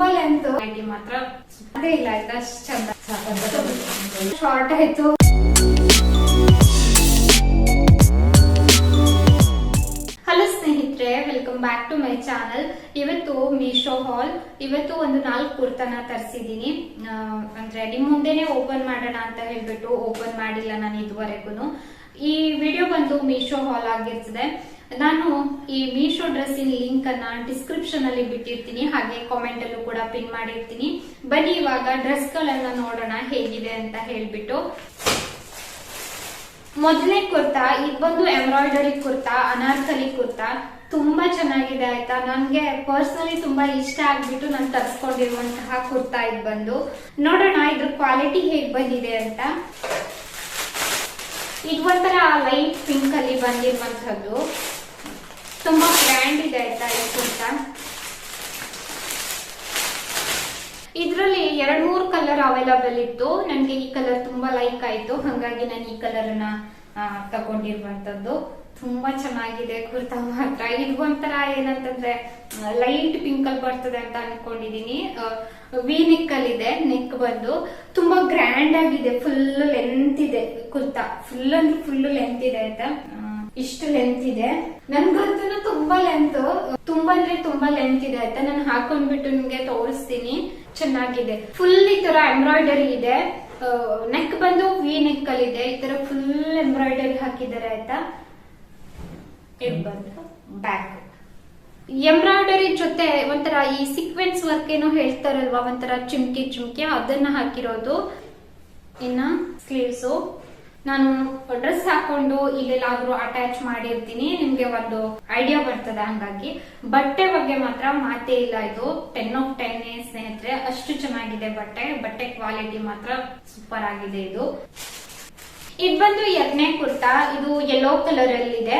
ತುಂಬಾ length IT ಮಾತ್ರ ಅದೇ ಇಲ್ಲ ಆಯ್ತಾ? ಅಷ್ಟ್ ಚಂದ. ಶಾರ್ಟ್ ಆಯ್ತು. ಹಲೋ ಸ್ನೇಹಿತರೆ welcome back to my channel ಇವತ್ತು ಮೀಶೋ ಹಾಲ್ ಇವತ್ತು ಒಂದು ನಾಲ್ಕು ಕುರ್ತಾನ ತರಿಸಿದೀನಿ. ಅಂದ್ರೆ ನಿಮ್ ಮುಂದೆನೆ ಓಪನ್ ಮಾಡೋಣ ಅಂತ ಹೇಳ್ಬಿಟ್ಟು ಓಪನ್ ಮಾಡಿಲ್ಲ ನಾನು ಇದುವರೆಗೂ ಈ ವಿಡಿಯೋ ಬಂದು ಮೀಶೋ ಹಾಲ್ ಆಗಿರ್ತದೆ. ನಾನು ಈ ಮೀಶೋ ಡ್ರೆಸ್ಸಿನ ಲಿಂಕ್ ಅನ್ನ ಡಿಸ್ಕ್ರಿಪ್ಷನ್ ಅಲ್ಲಿ ಬಿಟ್ಟಿರ್ತೀನಿ, ಹಾಗೆ ಕಾಮೆಂಟ್ ಅಲ್ಲೂ ಕೂಡ ಪಿನ್ ಮಾಡಿರ್ತೀನಿ. ಬನ್ನಿ ಇವಾಗ ಡ್ರೆಸ್ ಗಳನ್ನ ನೋಡೋಣ ಹೇಗಿದೆ ಅಂತ ಹೇಳ್ಬಿಟ್ಟು. ಮೊದಲನೇ ಕುರ್ತಾ ಇದು ಬಂದು ಎಂಬ್ರಾಯ್ಡರಿ ಕುರ್ತಾ, ಅನಾರ್ಕಲಿ ಕುರ್ತಾ, ತುಂಬಾ ಚೆನ್ನಾಗಿದೆ ಆಯ್ತಾ? ನನ್ಗೆ ಪರ್ಸನಲಿ ತುಂಬಾ ಇಷ್ಟ ಆಗ್ಬಿಟ್ಟು ನಾನು ತರಿಸ್ಕೊಂಡಿರುವಂತಹ ಕುರ್ತಾ ಇದು ಬಂದು ನೋಡೋಣ ಇದ್ರ ಕ್ವಾಲಿಟಿ ಹೇಗ್ ಬಂದಿದೆ ಅಂತ. ಇದು ಒಂಥರ ಲೈಟ್ ಪಿಂಕ್ ಅಲ್ಲಿ ಬಂದಿರುವಂತದ್ದು ತುಂಬಾ ಗ್ರ್ಯಾಂಡ್ ಇದೆ ಆಯ್ತಾ ಕುರ್ತಾ? ಇದ್ರಲ್ಲಿ ಎರಡ್ ಮೂರ್ ಕಲರ್ ಅವೈಲಬಲ್ ಇತ್ತು. ನನ್ಗೆ ಈ ಕಲರ್ ತುಂಬಾ ಲೈಕ್ ಆಯ್ತು. ಹಂಗಾಗಿ ನಾನು ಈ ಕಲರ್ನ ಆ, ತಗೊಂಡಿರುವಂತದ್ದು. ತುಂಬಾ ಚೆನ್ನಾಗಿದೆ ಕುರ್ತಾ ಮಾತ್ರ. ಇದು ಒಂಥರ ಏನಂತಂದ್ರೆ ಲೈಟ್ ಪಿಂಕ್ ಅಲ್ಲಿ ಬರ್ತದೆ ಅಂತ ಅನ್ಕೊಂಡಿದೀನಿ. ವಿ ನೆಕ್ ಅಲ್ಲಿ ಇದೆ ನೆಕ್ ಬಂದು. ತುಂಬಾ ಗ್ರ್ಯಾಂಡ್ ಆಗಿದೆ. ಫುಲ್ ಲೆಂತ್ ಇದೆ ಕುರ್ತಾ. ಫುಲ್ ಅಂದ್ರೆ ಫುಲ್ ಲೆಂತ್ ಇದೆ ಆಯ್ತಾ ಇಷ್ಟು ಲೆಂತ್ ಇದೆ. ನನ್ಗಂತೂ ತುಂಬಾ ಲೆಂತ್ ತುಂಬಾ ಅಂದ್ರೆ ತುಂಬಾ ಲೆಂತ್ ಇದೆ ಆಯ್ತಾ ನಾನು ಹಾಕೊಂಡ್ಬಿಟ್ಟು ನಿಮ್ಗೆ ತೋರಿಸ್ತೀನಿ. ಚೆನ್ನಾಗಿದೆ. ಫುಲ್ ಈ ತರ ಎಂಬ್ರಾಯ್ಡರಿ ಇದೆ. ನೆಕ್ ಬಂದು ವಿ ನೆಕ್ ಅಲ್ಲಿ ಇದೆ. ಈ ತರ ಫುಲ್ ಎಂಬ್ರಾಯ್ಡರಿ ಹಾಕಿದ್ದಾರೆ ಆಯ್ತಾ? ಬಂದು ಬ್ಯಾಕ್ ಎಂಬ್ರಾಯ್ಡರಿ ಜೊತೆ ಒಂಥರ ಈ ಸೀಕ್ವೆನ್ಸ್ ವರ್ಕ್ ಏನೋ ಹೇಳ್ತಾರಲ್ವಾ? ಒಂಥರ ಚುಮ್ಕಿ ಚುಮ್ಕಿ ಅದನ್ನ ಹಾಕಿರೋದು. ಇನ್ನ ಸ್ಲೀವ್ಸು ನಾನು ಡ್ರೆಸ್ ಹಾಕೊಂಡು ಇಲ್ಲೆಲ್ಲಾದ್ರೂ ಅಟ್ಯಾಚ್ ಮಾಡಿರ್ತೀನಿ, ನಿಮ್ಗೆ ಒಂದು ಐಡಿಯಾ ಬರ್ತದೆ ಹಂಗಾಗಿ. ಬಟ್ಟೆ ಬಗ್ಗೆ ಮಾತ್ರ ಮಾತೇ ಇಲ್ಲ ಇದು. ಟೆನ್ ಆಫ್ ಟೆನ್ ಸ್ನೇಹಿತರೆ, ಅಷ್ಟು ಚೆನ್ನಾಗಿದೆ ಬಟ್ಟೆ. ಬಟ್ಟೆ ಕ್ವಾಲಿಟಿ ಮಾತ್ರ ಸೂಪರ್ ಆಗಿದೆ ಇದು. ಇದ್ ಬಂದು ಎರಡನೇ ಕುರ್ತಾ. ಇದು ಯೆಲ್ಲೋ ಕಲರ್ ಅಲ್ಲಿ ಇದೆ.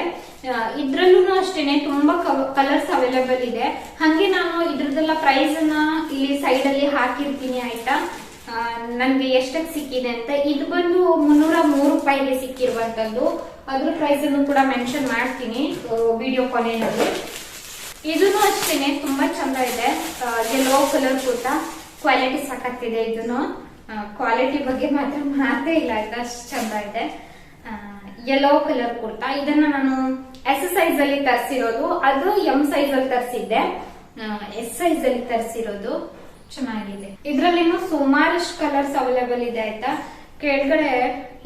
ಇದ್ರಲ್ಲೂ ಅಷ್ಟೇನೆ, ತುಂಬಾ ಕಲರ್ಸ್ ಅವೈಲೇಬಲ್ ಇದೆ. ಹಂಗೆ ನಾನು ಇದ್ರದ್ದೆಲ್ಲ ಪ್ರೈಸ್ ಅನ್ನ ಇಲ್ಲಿ ಸೈಡ್ ಅಲ್ಲಿ ಹಾಕಿರ್ತೀನಿ ಆಯ್ತಾ? ನನ್ಗೆ ಎಷ್ಟಕ್ಕೆ ಸಿಕ್ಕಿದೆ ಅಂತ, ಇದು ಬಂದು ಮುನ್ನೂರ ಮೂರು ರೂಪಾಯಿಗೆ ಸಿಕ್ಕಿರುವಂತದ್ದು. ಅದ್ರ ಪ್ರೈಸ್ ಅನ್ನು ಕೂಡ ಮೆನ್ಷನ್ ಮಾಡ್ತೀನಿ ವಿಡಿಯೋ ಕೊನೆಯಲ್ಲಿ. ಇದನ್ನು ಅಷ್ಟೇನೆ, ತುಂಬಾ ಚಂದ ಇದೆ. ಯೆಲ್ಲೋ ಕಲರ್ ಕುರ್ತಾ ಕ್ವಾಲಿಟಿ ಸಖತ್ತಿದೆ ಇದನ್ನು. ಕ್ವಾಲಿಟಿ ಬಗ್ಗೆ ಮಾತ್ರ ಮಾತೇ ಇಲ್ಲ ಆಯ್ತಾ ಅಷ್ಟು ಚಂದ ಇದೆ. ಯೆಲ್ಲೋ ಕಲರ್ ಕುರ್ತಾ ಇದನ್ನ ನಾನು ಎಸ್ ಸೈಜ್ ಅಲ್ಲಿ ತರಿಸಿರೋದು. ಅದು ಎಂ ಸೈಜ್ ಅಲ್ಲಿ ತರಿಸಿದ್ದೆ. ಎಸ್ ಸೈಜ್ ಅಲ್ಲಿ ತರಿಸಿರೋದು. ಚೆನ್ನಾಗಿದೆ. ಇದ್ರಲ್ಲಿನೂ ಸುಮಾರಷ್ಟು ಕಲರ್ಸ್ ಅವೈಲೇಬಲ್ ಇದೆ ಆಯ್ತಾ? ಕೆಳಗಡೆ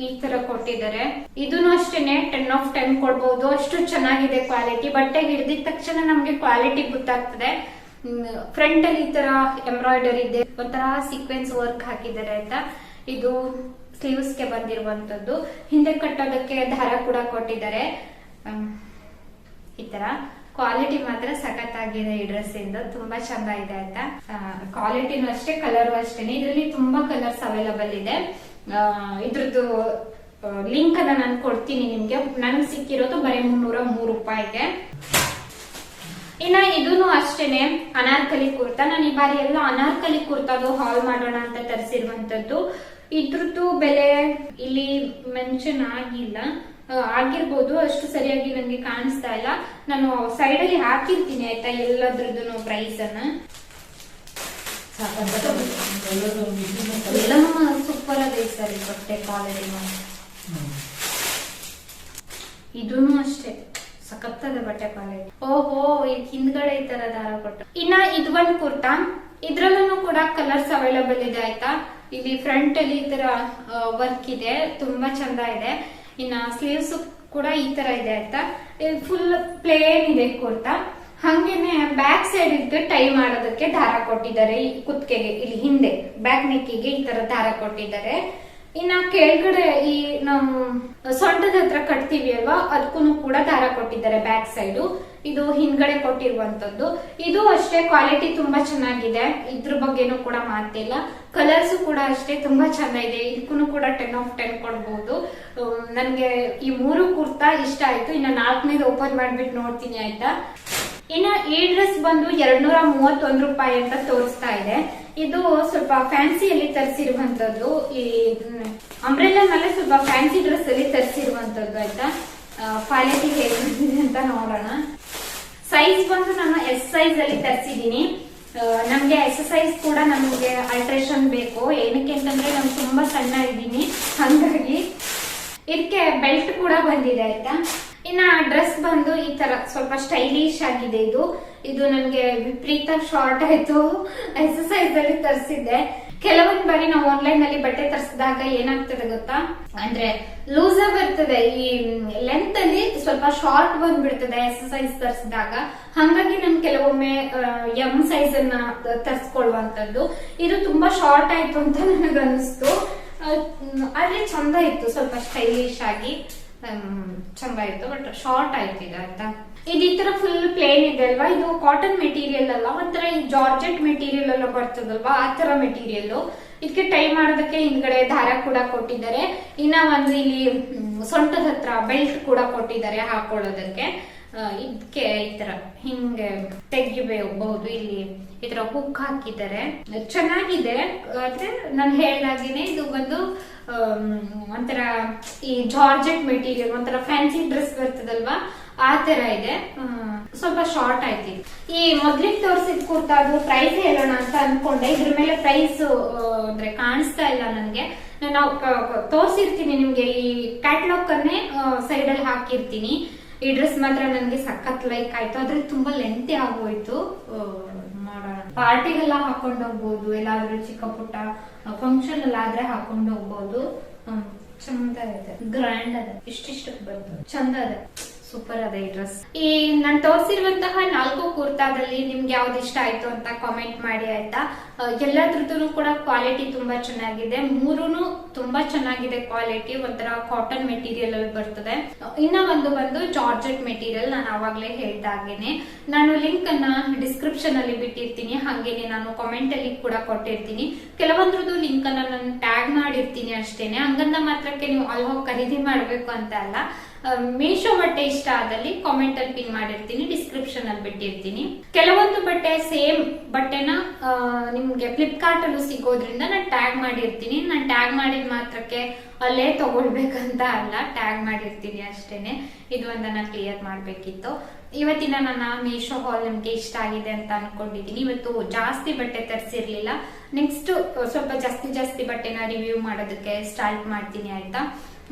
ಈ ತರ ಕೊಟ್ಟಿದ್ದಾರೆ. ಇದನ್ನು ಅಷ್ಟೇನೆ ಟೆನ್ ಆಫ್ ಟೆನ್ ಕೊಡ್ಬಹುದು ಅಷ್ಟು ಚೆನ್ನಾಗಿದೆ ಕ್ವಾಲಿಟಿ ಬಟ್ಟೆಗೆ ಹಿಡಿದಿದ ತಕ್ಷಣ ನಮ್ಗೆ ಕ್ವಾಲಿಟಿ ಗೊತ್ತಾಗ್ತದೆ. ಫ್ರಂಟ್ ಅಲ್ಲಿ ಈ ತರ ಎಂಬ್ರಾಯ್ಡರಿ ಇದೆ. ಒಂಥರ ಸೀಕ್ವೆನ್ಸ್ ವರ್ಕ್ ಹಾಕಿದ್ದಾರೆ ಆಯ್ತಾ? ಇದು ಸ್ಲೀವ್ಸ್ಗೆ ಬಂದಿರುವಂತದ್ದು ಹಿಂದೆ ಕಟ್ಟೋದಕ್ಕೆ ದಾರ ಕೂಡ ಕೊಟ್ಟಿದ್ದಾರೆ. ಈ ತರ. ಕ್ವಾಲಿಟಿ ಮಾತ್ರ ಸಖತ್ತಾಗಿದೆ ಈ ಡ್ರೆಸ್ ಇಂದ. ತುಂಬಾ ಚಂದ ಇದೆ ಆಯ್ತಾ ಕ್ವಾಲಿಟಿನೂ ಅಷ್ಟೇ ಕಲರ್ ಅಷ್ಟೇನೆ. ಇದರಲ್ಲಿ ತುಂಬಾ ಕಲರ್ಸ್ ಅವೈಲಬಲ್ ಇದೆ. ಇದ್ರದ್ದು ಲಿಂಕ್ ಅನ್ನ ನಾನು ಕೊಡ್ತೀನಿ ನಿಮ್ಗೆ. ನನ್ಗೆ ಸಿಕ್ಕಿರೋದು ಬರೀ ಮುನ್ನೂರ ಮೂರು ರೂಪಾಯಿಗೆ. ಇನ್ನ ಇದೂನು ಅಷ್ಟೇನೆ, ಅನಾರ್ಕಲಿ ಕುರ್ತಾ. ನಾನು ಈ ಬಾರಿ ಎಲ್ಲ ಅನಾರ್ಕಲಿ ಕುರ್ತಾದು ಹಾಲ್ ಮಾಡೋಣ ಅಂತ ತರಿಸಿರುವಂತದ್ದು. ಇದ್ರದ್ದು ಬೆಲೆ ಇಲ್ಲಿ ಮೆನ್ಷನ್ ಆಗಿಲ್ಲ. ಆಗಿರ್ಬೋದು, ಅಷ್ಟು ಸರಿಯಾಗಿ ನನಗೆ ಕಾಣಿಸ್ತಾ ಇಲ್ಲ. ನಾನು ಸೈಡ್ ಅಲ್ಲಿ ಹಾಕಿರ್ತೀನಿ, ಆಯ್ತಾ ಎಲ್ಲದ್ರದ್ದು ಪ್ರೈಸ್ ಅನ್ನ. ಸೂಪರ್ ಅದೇ ಸರ್ ಬಟ್ಟೆ ಕ್ವಾಲಿಟಿ ಇದೂನು ಅಷ್ಟೇ, ಸಖತ್ತದ ಬಟ್ಟೆ ಕ್ವಾಲಿಟಿ ಓಹೋ ಇದು ಹಿಂದ್ಗಡೆ ಈ ತರ ದಾರ ಕೊಟ್ಟು. ಇನ್ನ ಇದು ಒಂದು ಕುರ್ತಾ ಇದ್ರಲ್ಲೂ ಕೂಡ ಕಲರ್ಸ್ ಅವೈಲಬಲ್ ಇದೆ, ಆಯ್ತಾ. ಇಲ್ಲಿ ಫ್ರಂಟ್ ಅಲ್ಲಿ ಈ ತರ ವರ್ಕ್ ಇದೆ, ತುಂಬಾ ಚಂದ ಇದೆ. ಇನ್ನ ಸ್ಲೀವ್ಸ್ ಕೂಡ ಈ ತರ ಇದೆ ಆಯ್ತಾ ಫುಲ್ ಪ್ಲೇನ್ ಇದೆ ಕುರ್ತಾ. ಹಂಗೇನೆ ಬ್ಯಾಕ್ ಸೈಡ್ ಇದ್ದು ಟೈ ಮಾಡೋದಕ್ಕೆ ದಾರ ಕೊಟ್ಟಿದ್ದಾರೆ ಈ ಕುತ್ತಿಗೆಗೆ, ಇಲ್ಲಿ ಹಿಂದೆ ಬ್ಯಾಕ್ ನೆಕ್ಕಿಗೆ ಈ ತರ ದಾರ ಕೊಟ್ಟಿದ್ದಾರೆ. ಇನ್ನ ಕೆಳಗಡೆ ಈ ನಾವು ಸೊಂಟದ ಹತ್ರ ಕಟ್ತೀವಿ ಅಲ್ವಾ? ಅದಕ್ಕೂ ಕೂಡ ದಾರ ಕೊಟ್ಟಿದ್ದಾರೆ ಬ್ಯಾಕ್ ಸೈಡು. ಇದು ಹಿಂದ್ಗಡೆ ಕೊಟ್ಟಿರುವಂತದ್ದು ಇದು ಅಷ್ಟೇ ಕ್ವಾಲಿಟಿ ತುಂಬಾ ಚೆನ್ನಾಗಿದೆ. ಇದ್ರ ಬಗ್ಗೆನೂ ಕೂಡ ಮಾತಿಲ್ಲ. ಕಲರ್ಸ್ ಕೂಡ ಅಷ್ಟೇ ತುಂಬಾ ಚೆನ್ನಾಗಿದೆ. ಇದಕ್ಕೂ ಕೂಡ ಟೆನ್ ಆಫ್ ಟೆನ್ ಕೊಡ್ಬೋದು. ಅಹ್, ನನ್ಗೆ ಈ ಮೂರು ಕುರ್ತಾ ಇಷ್ಟ ಆಯ್ತು. ಇನ್ನ ನಾಲ್ಕನೇದು ಓಪನ್ ಮಾಡ್ಬಿಟ್ಟು ನೋಡ್ತೀನಿ ಆಯ್ತಾ? ಇನ್ನ ಈ ಡ್ರೆಸ್ ಬಂದು ಎರಡ್ ನೂರ ಮೂವತ್ತೊಂದು ರೂಪಾಯಿ ಅಂತ ತೋರಿಸ್ತಾ ಇದೆ. ಇದು ಸ್ವಲ್ಪ ಫ್ಯಾನ್ಸಿಯಲ್ಲಿ ತರಿಸಿರುವಂತದ್ದು ಈ ಅಂಬ್ರೆಲ್ಲಾ ಮೇಲೆ ಸ್ವಲ್ಪ ಫ್ಯಾನ್ಸಿ ಡ್ರೆಸ್ ಅಲ್ಲಿ ತರಿಸಿರುವಂತದ್ದು ಆಯ್ತಾ? ಕ್ವಾಲಿಟಿ ಹೇಗಿದೆ ಅಂತ ನೋಡೋಣ. ಸೈಜ್ ಬಂದು ನಾನು ಎಸ್ ಸೈಜ್ ಅಲ್ಲಿ ತರಿಸಿದೀನಿ ನಮ್ಗೆ ಎಕ್ಸಸೈಸ್ ಕೂಡ ನಮ್ಗೆ ಅಲ್ಟ್ರೇಷನ್ ಬೇಕು. ಏನಕ್ಕೆ ಅಂತಂದ್ರೆ ನಾನು ತುಂಬಾ ಸಣ್ಣ ಇದ್ದೀನಿ. ಹಂಗಾಗಿ. ಇದಕ್ಕೆ ಬೆಲ್ಟ್ ಕೂಡ ಬಂದಿದೆ ಆಯ್ತಾ? ಇನ್ನ ಡ್ರೆಸ್ ಬಂದು ಈ ತರ ಸ್ವಲ್ಪ ಸ್ಟೈಲಿಶ್ ಆಗಿದೆ ಇದು. ಇದು ನನಗೆ ವಿಪರೀತ ಶಾರ್ಟ್ ಆಯ್ತು. ಎಕ್ಸಸೈಸ್ ಅಲ್ಲಿ ತರಿಸಿದ್ದೆ. ಕೆಲವೊಂದ್ ಬಾರಿ ನಾವು ಆನ್ಲೈನ್ನಲ್ಲಿ ಬಟ್ಟೆ ತರಿಸಿದಾಗ ಏನಾಗ್ತದೆ ಗೊತ್ತಾ? ಅಂದ್ರೆ ಲೂಸ್ ಬರ್ತದೆ. ಈ ಲೆಂತ್ ಅಲ್ಲಿ ಸ್ವಲ್ಪ ಶಾರ್ಟ್ ಬಂದ್ಬಿಡ್ತದೆ ಎಕ್ಸಸೈಸ್ ತರಿಸಿದಾಗ. ಹಂಗಾಗಿ ನಾನು ಕೆಲವೊಮ್ಮೆ ಎಂ ಸೈಜ್ ಅನ್ನ ತರಿಸ್ಕೊಳ್ಳುವಂತದ್ದು ಇದು ತುಂಬಾ ಶಾರ್ಟ್ ಆಯ್ತು ಅಂತ ನನಗನ್ನಿಸ್ತು. ಅಲ್ಲಿ ಚಂದ ಇತ್ತು ಸ್ವಲ್ಪ ಸ್ಟೈಲಿಶ್ ಆಗಿ. ಚಂದ ಇತ್ತು ಬಟ್ ಶಾರ್ಟ್ ಆಯ್ತು ಅಂತ ಇದು ಈ ತರ ಫುಲ್ ಪ್ಲೇನ್ ಇದೆ ಅಲ್ವಾ? ಇದು ಕಾಟನ್ ಮೆಟೀರಿಯಲ್ ಅಲ್ಲ, ಒಂಥರ ಈ ಜಾರ್ಜೆಟ್ ಮೆಟೀರಿಯಲ್ ಎಲ್ಲ ಬರ್ತದಲ್ವಾ? ಆ ತರ ಮೆಟೀರಿಯಲ್ ಇದಕ್ಕೆ ಟೈ ಮಾಡೋದಕ್ಕೆ ಹಿಂದ್ಗಡೆ ದಾರ ಕೂಡ ಕೊಟ್ಟಿದ್ದಾರೆ. ಇನ್ನ ಒಂದು ಇಲ್ಲಿ ಸೊಂಟದ ಹತ್ರ ಬೆಲ್ಟ್ ಕೂಡ ಕೊಟ್ಟಿದ್ದಾರೆ ಹಾಕೊಳ್ಳೋದಕ್ಕೆ. ಇದಕ್ಕೆ ಈ ತರ ಹಿಂಗೆ ತೆಗಿಬಹುದು ಇಲ್ಲಿ. ಈ ತರ ಹುಕ್ ಹಾಕಿದ್ದಾರೆ. ಚೆನ್ನಾಗಿದೆ. ಅಂದ್ರೆ ನಾನು ಹೇಳ್ದಾಗೇನೆ ಇದು ಬಂದು ಒಂಥರ ಈ ಜಾರ್ಜೆಟ್ ಮೆಟೀರಿಯಲ್, ಒಂಥರ ಫ್ಯಾನ್ಸಿ ಡ್ರೆಸ್ ಬರ್ತದಲ್ವಾ? ಆ ತರ ಇದೆ. ಸ್ವಲ್ಪ ಶಾರ್ಟ್ ಆಯ್ತು ಈ ಮೊದ್ಲಿಗೆ ತೋರಿಸಿದ ಕುರ್ತಾ ಅದು ಪ್ರೈಸ್ ಹೇಳೋಣ ಅಂತ ಅನ್ಕೊಂಡೆ. ಇದ್ರ ಮೇಲೆ ಪ್ರೈಸ್ ಅಂದ್ರೆ ಕಾಣಿಸ್ತಾ ಇಲ್ಲ ನನಗೆ. ನಾನು ತೋರಿಸಿರ್ತೀನಿ ನಿಮ್ಗೆ. ಈ ಕ್ಯಾಟ್ಲಾಗ್ ಅನ್ನೇ ಸೈಡ್ ಅಲ್ಲಿ ಹಾಕಿರ್ತೀನಿ. ಈ ಡ್ರೆಸ್ ಮಾತ್ರ ನನ್ಗೆ ಸಖತ್ ಲೈಕ್ ಆಯ್ತು. ಆದ್ರೆ ತುಂಬಾ ಲೆಂತಿ ಆಗೋಯ್ತು. ಆ, ನೋಡೋಣ ಪಾರ್ಟಿಗೆಲ್ಲ ಹಾಕೊಂಡು ಹೋಗ್ಬೋದು ಎಲ್ಲಾದ್ರೂ ಚಿಕ್ಕ ಪುಟ್ಟ ಫಂಕ್ಷನ್ ಎಲ್ಲ ಆದ್ರೆ ಹಾಕೊಂಡು ಹೋಗ್ಬೋದು. ಚಂದ ಇದೆ. ಗ್ರ್ಯಾಂಡ್ ಅದ. ಇಷ್ಟಿಷ್ಟಕ್ಕೆ ಬಂತು. ಚಂದ ಅದ. ಸೂಪರ್ ಅದೇ ಈ ಡ್ರೆಸ್ ಈ ನಾನು ತೋರಿಸಿರುವಂತಹ ನಾಲ್ಕು ಕುರ್ತಾದಲ್ಲಿ ನಿಮ್ಗೆ ಯಾವ್ದು ಇಷ್ಟ ಆಯ್ತು ಅಂತ ಕಾಮೆಂಟ್ ಮಾಡಿ ಆಯ್ತಾ? ಎಲ್ಲದ್ರದ್ದು ಕೂಡ ಕ್ವಾಲಿಟಿ ತುಂಬಾ ಚೆನ್ನಾಗಿದೆ. ಮೂರುನು ತುಂಬಾ ಚೆನ್ನಾಗಿದೆ ಕ್ವಾಲಿಟಿ ಒಂಥರ ಕಾಟನ್ ಮೆಟೀರಿಯಲ್ ಅಲ್ಲಿ ಬರ್ತದೆ. ಇನ್ನ ಒಂದು ಬಂದು ಜಾರ್ಜೆಟ್ ಮೆಟೀರಿಯಲ್ ನಾನು ಅವಾಗ್ಲೇ ಹೇಳ್ದಾಗೇನೆ ನಾನು ಲಿಂಕ್ ಅನ್ನ ಡಿಸ್ಕ್ರಿಪ್ಷನ್ ಅಲ್ಲಿ ಬಿಟ್ಟಿರ್ತೀನಿ. ಹಾಗೇನೆ ನಾನು ಕಾಮೆಂಟ್ ಅಲ್ಲಿ ಕೂಡ ಕೊಟ್ಟಿರ್ತೀನಿ. ಕೆಲವೊಂದ್ರದ್ದು ಲಿಂಕ್ ಅನ್ನ ನಾನು ಟ್ಯಾಗ್ ಮಾಡಿರ್ತೀನಿ ಅಷ್ಟೇನೆ. ಹಂಗಂದ ಮಾತ್ರಕ್ಕೆ ನೀವು ಅಲ್ಲಿ ಹೋಗಿ ಖರೀದಿ ಮಾಡ್ಬೇಕು ಅಂತ ಅಲ್ಲ. ಮೀಶೋ ಬಟ್ಟೆ ಇಷ್ಟ ಆದಲ್ಲಿ ಕಾಮೆಂಟ್ ಅಲ್ಲಿ ಪಿನ್ ಮಾಡಿರ್ತೀನಿ ಡಿಸ್ಕ್ರಿಪ್ಷನ್ ಅಲ್ಲಿ ಬಿಟ್ಟಿರ್ತೀನಿ. ಕೆಲವೊಂದು ಬಟ್ಟೆ ಸೇಮ್ ಬಟ್ಟೆನ ನಿಮ್ಗೆ ಫ್ಲಿಪ್ಕಾರ್ಟ್ ಅಲ್ಲೂ ಸಿಗೋದ್ರಿಂದ ನಾನು ಟ್ಯಾಗ್ ಮಾಡಿರ್ತೀನಿ. ನಾನು ಟ್ಯಾಗ್ ಮಾಡಿದ ಮಾತ್ರಕ್ಕೆ ಅಲ್ಲೇ ತಗೊಳ್ಬೇಕಂತ ಅಲ್ಲ ಟ್ಯಾಗ್ ಮಾಡಿರ್ತೀನಿ ಅಷ್ಟೇನೆ. ಇದು ಒಂದನ್ನ ಕ್ಲಿಯರ್ ಮಾಡ್ಬೇಕಿತ್ತು. ಇವತ್ತಿನ ನನ್ನ ಮೀಶೋ ಹಾಲ್ ನಿಮ್ಗೆ ಇಷ್ಟ ಆಗಿದೆ ಅಂತ ಅನ್ಕೊಂಡಿದೀನಿ ಇವತ್ತು ಜಾಸ್ತಿ ಬಟ್ಟೆ ತರಿಸಿರ್ಲಿಲ್ಲ. ನೆಕ್ಸ್ಟ್ ಸ್ವಲ್ಪ ಜಾಸ್ತಿ ಜಾಸ್ತಿ ಬಟ್ಟೆನ ರಿವ್ಯೂ ಮಾಡೋದಕ್ಕೆ ಸ್ಟಾರ್ಟ್ ಮಾಡ್ತೀನಿ, ಆಯ್ತಾ?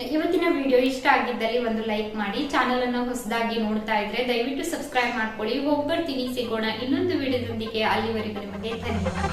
ಇವತ್ತಿನ ವಿಡಿಯೋ ಇಷ್ಟ ಆಗಿದ್ದಲ್ಲಿ ಒಂದು ಲೈಕ್ ಮಾಡಿ ಚಾನಲ್ ಅನ್ನು ಹೊಸದಾಗಿ ನೋಡ್ತಾ ಇದ್ರೆ ದಯವಿಟ್ಟು ಸಬ್ಸ್ಕ್ರೈಬ್ ಮಾಡ್ಕೊಳ್ಳಿ. ಹೋಗ್ಬರ್ತೀನಿ ಸಿಗೋಣ ಇನ್ನೊಂದು ವಿಡಿಯೋದೊಂದಿಗೆ ಅಲ್ಲಿವರೆಗೂ ನಿಮಗೆ ಧನ್ಯವಾದ.